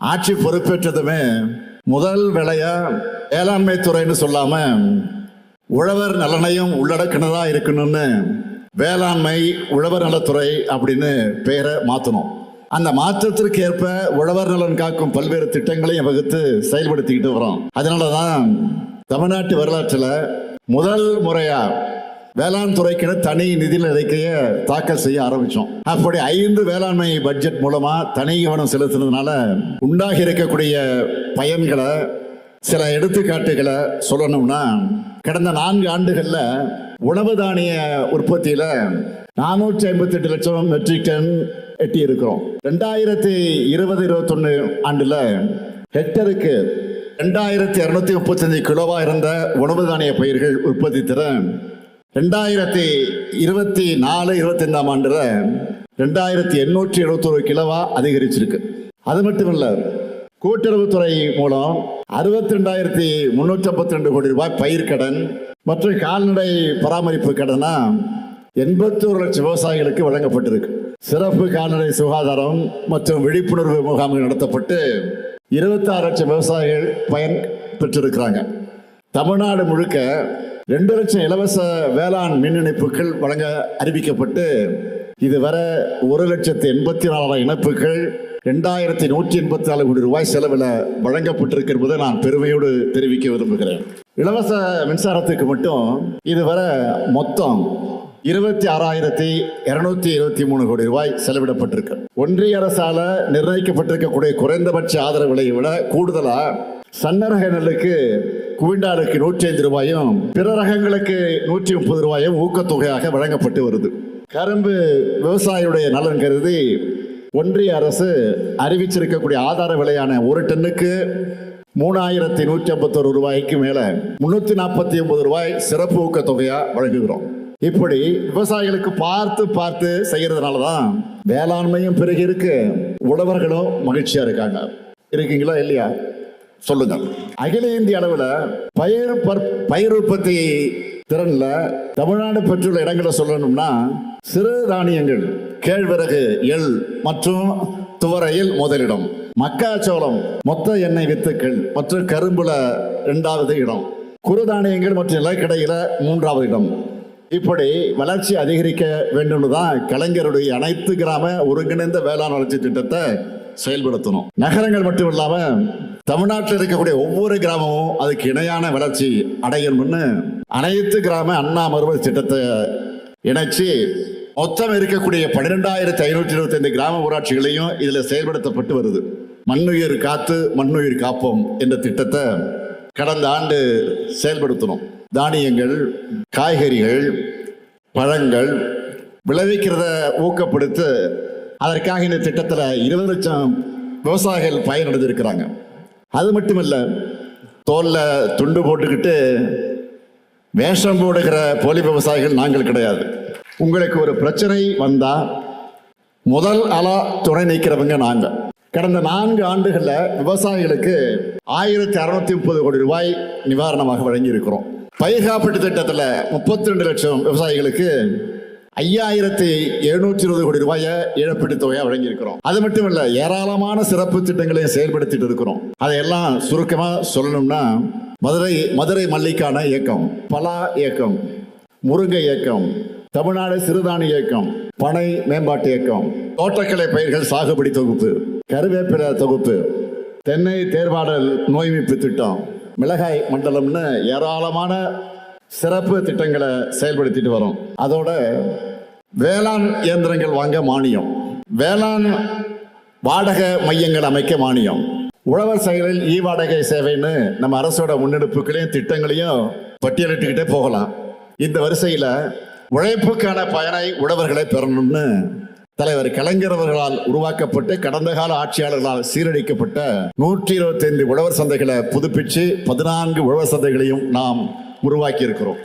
ஆட்சி பொறுப்பேற்றதுமே முதல் வேலையா வேளாண்மை துறைன்னு சொல்லாம உழவர் நலனையும் உள்ளடக்கினதா இருக்கணும்னு வேளாண்மை உழவர் நலத்துறை அப்படின்னு பெயரை மாற்றணும் அந்த மாற்றத்திற்கு ஏற்ப உழவர் நலன் காக்கும் பல்வேறு திட்டங்களையும் வகுத்து செயல்படுத்திக்கிட்டு வரோம். அதனால தான் தமிழ்நாட்டு வரலாற்றில் முதல் முறையாக வேளாண் துறைக்கென தனி நிதி அறிக்கையை தாக்கல் செய்ய ஆரம்பிச்சோம். அப்படி ஐந்து வேளாண்மை பட்ஜெட் மூலமா தனி கவனம் செலுத்தினதுனால உண்டாகி இருக்கக்கூடிய பயன்களை சில எடுத்துக்காட்டுகளை சொல்லணும்னா கடந்த நான்கு ஆண்டுகள்ல உணவு தானிய உற்பத்தியில நானூற்றி ஐம்பத்தி எட்டு லட்சம் மெட்ரிக் டன் எட்டி இருக்கிறோம் ரெண்டாயிரத்தி இருபது இருபத்தொன்னு ஆண்டுல ஹெக்டருக்கு ரெண்டாயிரத்தி இரநூத்தி முப்பத்தஞ்சு கிலோவா இருந்த உணவு தானிய பயிர்கள் உற்பத்தி திறன் ரெண்டாயிரத்தி இருபத்தி நாலு இருபத்தைந்தாம் ஆண்டுல ரெண்டாயிரத்தி எண்ணூற்றி எழுபத்தொரு கிலோவா அதிகரிச்சிருக்கு. அது மட்டும் இல்ல கூட்டுறவுத்துறை மூலம் அறுபத்தி ரெண்டாயிரத்தி முன்னூற்றி ஐம்பத்தி ரெண்டு கோடி ரூபாய் பயிர்க்கடன் மற்றும் கால்நடை பராமரிப்பு கடனா எண்பத்தோரு லட்சம் விவசாயிகளுக்கு வழங்கப்பட்டிருக்கு. சிறப்பு கால்நடை சுகாதாரம் மற்றும் விழிப்புணர்வு முகாம்கள் நடத்தப்பட்டு இருபத்தாறு லட்சம் விவசாயிகள் பயன் பெற்றிருக்கிறாங்க. தமிழ்நாடு முழுக்க ரெண்டு லட்சம் இலவச வேளாண் மின் இணைப்புகள் வழங்க அறிவிக்கப்பட்டு இதுவரை ஒரு லட்சத்து எண்பத்தி நாலாயிரம் இணைப்புகள் ரெண்டாயிரத்தி நூற்றி எண்பத்தி நாலு கோடி ரூபாய் செலவில் வழங்கப்பட்டிருக்கு என்பதை நான் பெருமையோடு தெரிவிக்க விரும்புகிறேன். இலவச மின்சாரத்துக்கு மட்டும் இதுவரை மொத்தம் இருபத்தி ஆறாயிரத்தி இருநூத்தி இருபத்தி மூணு கோடி ரூபாய் செலவிடப்பட்டிருக்கு. ஒன்றிய அரசால நிர்ணயிக்கப்பட்டிருக்கக்கூடிய குறைந்தபட்ச ஆதரவு விலையை விட கூடுதலா சன்னரக நெல்லுக்கு குவிண்டாலுக்கு நூற்றி ஐந்து ரூபாயும் பிற ரகங்களுக்கு நூற்றி முப்பது ரூபாயும் ஊக்கத்தொகையாக வழங்கப்பட்டு வருது. கரும்பு விவசாயியுடைய நலன் கருதி ஒன்றிய அரசு அறிவிச்சிருக்கக்கூடிய ஆதார விலையான ஒரு டன்னுக்கு மூணாயிரத்தி நூற்றி ஐம்பத்தொரு ரூபாய்க்கு மேலே முந்நூற்றி நாற்பத்தி ஒன்பது ரூபாய் சிறப்பு ஊக்கத்தொகையாக வழங்குகிறோம். இப்படி விவசாயிகளுக்கு பார்த்து பார்த்து செய்கிறதுனால தான் வேளாண்மையும் பெருகி இருக்கு. உழவர்களும் மகிழ்ச்சியாக இருக்காங்க. இருக்கீங்களா இல்லையா? சொல்லுங்க. அகில இந்திய அளவில் பயிர் பற்- பயிர் உற்பத்தி திறன்ல தமிழ்நாடு பெற்றுள்ள இடங்களை சொல்லணும்னா சிறு தானியங்கள் கேழ்வரகு எள் மற்றும் துவரையில் முதலிடம். மக்காச்சோளம் மொத்த எண்ணெய் வித்துக்கள் மற்றும் கரும்புல இரண்டாவது இடம். குறுதானியங்கள் மற்றும் நிலக்கடையில மூன்றாவது இடம். இப்படி வளர்ச்சி அதிகரிக்க வேண்டும்னு தான் கலைஞருடைய அனைத்து கிராம ஒருங்கிணைந்த வேளாண் வளர்ச்சி திட்டத்தை செயல்படுத்தணும். நகரங்கள் மட்டும் இல்லாம தமிழ்நாட்டில் இருக்கக்கூடிய ஒவ்வொரு கிராமமும் அதுக்கு இணையான வளர்ச்சி அடையணும்னு அனைத்து கிராம அண்ணா மறுபடி திட்டத்தை இணைச்சு மொத்தம் இருக்கக்கூடிய பன்னிரெண்டாயிரத்தி ஐநூற்றி இருபத்தைந்து கிராம ஊராட்சிகளையும் இதில் செயல்படுத்தப்பட்டு வருது. மண்ணுயிர் காத்து மண்ணுயிர் காப்போம் என்ற திட்டத்தை கடந்த ஆண்டு செயல்படுத்தணும் தானியங்கள் காய்கறிகள் பழங்கள் விளைவிக்கிறத ஊக்கப்படுத்த அதற்காக இந்த திட்டத்தில் இருபது லட்சம் விவசாயிகள் பயனடைஞ்சிருக்கிறாங்க அது மட்டும் இல்லை தோல்ல துண்டு போட்டுக்கிட்டு வேஷம் போடுகிற போலி விவசாயிகள் நாங்கள் கிடையாது. உங்களுக்கு ஒரு பிரச்சனை வந்தால் முதல் அலா துணை நிற்கிறவங்க நாங்கள் கடந்த நான்கு ஆண்டுகளில் விவசாயிகளுக்கு ஆயிரத்தி அறுநூத்தி முப்பது கோடி ரூபாய் நிவாரணமாக வழங்கி இருக்கிறோம் பயிர் காப்பீட்டு திட்டத்தில் முப்பத்தி ரெண்டு லட்சம் விவசாயிகளுக்கு ஐயாயிரத்தி எழுநூற்றி இருபது கோடி ரூபாயை இழப்பீட்டு தொகையை வழங்கியிருக்கிறோம். அது மட்டும் இல்ல ஏராளமான சிறப்பு திட்டங்களையும் செயல்படுத்திட்டு இருக்கிறோம். அதையெல்லாம் சுருக்கமா சொல்லணும்னா மதுரை மதுரை மல்லிக்கான இயக்கம் பலா இயக்கம் முருங்கை இயக்கம் தமிழ்நாடு சிறுதானிய இயக்கம் பனை மேம்பாட்டு இயக்கம் தோட்டக்கலை பயிர்கள் சாகுபடி தொகுப்பு கருவேப்பிலை தொகுப்பு தென்னை தேர்வாடல் நோய்மீப்பு திட்டம் மிளகாய் மண்டலம்னு ஏராளமான சிறப்பு திட்டங்களை செயல்படுத்திட்டு வரோம். அதோட வேளாண் இயந்திரங்கள் வாங்க மானியம். வேளாண் வாடகை மையங்கள் அமைக்க மானியம். உழவர் செயலில் இ வாடகை சேவைன்னு நம்ம அரசோட முன்னெடுப்புகளையும் திட்டங்களையும் பட்டியலிட்டுக்கிட்டே போகலாம். இந்த வரிசையில் உழைப்புக்கான பயனை உழவர்களை பெறணும்னு தலைவர் கலைஞரவர்களால் உருவாக்கப்பட்டு கடந்த கால ஆட்சியாளர்களால் சீரழிக்கப்பட்ட நூற்றி இருபத்தைந்து உழவர் சந்தைகளை புதுப்பிச்சு பதினான்கு உழவர் சந்தைகளையும் நாம் உருவாக்கி இருக்கிறோம்